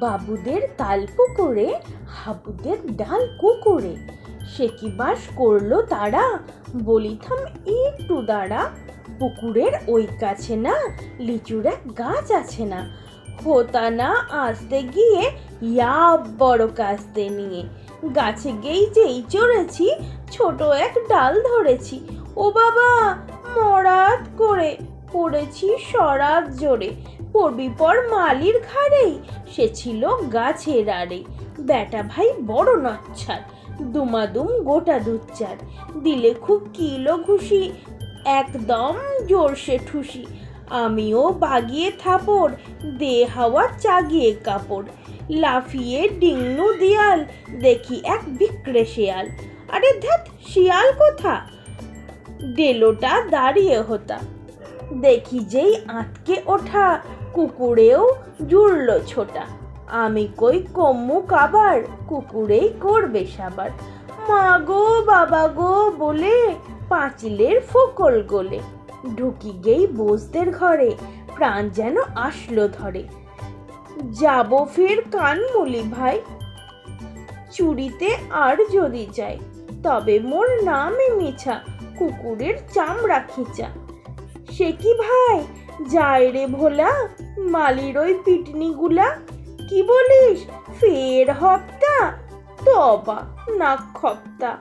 বাবুদের তাল পুকুরে, হাবুদের ডাল কুকুরে। সে কি বাস করল তারা? বলিথাম একটু দাঁড়া, পুকুরের ওই কাছে না, লিচুর এক গাছ আছে না। হোতা না আসতে গিয়ে ইয়া বড় কাস্তে নিয়ে। গাছে গেই যেই চড়েছি, ছোট এক ডাল ধরেছি। ও বাবা, মরাত করে পড়েছি সরাত জোরে। পড়বি পর মালির ঘাড়েই সে ছিল গাছের আড়ে। বেটা ভাই বড় নচ্ছার, দুমাদুম গোটা দুচ্চার দিলে খুব কিলো ঘুষি, একদম জোরসে ঠুসি। আমিও বাগিয়ে থাপড়, দে হাওয়া চাগিয়ে কাপড়। লাফিয়ে ডিংনু দিয়াল, দেখি এক বিক্রে শেয়াল। আরে ধ্যাত, শিয়াল কোথা? ডেলোটা দাঁড়িয়ে হতা। দেখি যেই আটকে ওঠা কুকুরেও জুড়ল ছোটা। আমি কই কম্মু কাবার, কুকুরেই করবে সাবার। মা গো, বাবা গো, বলে পাঁচিলের ফোকল গোলে। ঢুকি গেই বোসদের ঘরে, প্রাণ যেন আসলো ধরে। যাব ফের কান কানমুলি ভাই। চুরিতে আর যদি যাই, তবে মোর নামে মিছা, কুকুরের চামড়া খিচা। সে কি ভাই? যায় রে ভোলা, মালির ওই পিটনিগুলা। কি বলিস? ফের হপ্তা? তবা নাক খপ্তা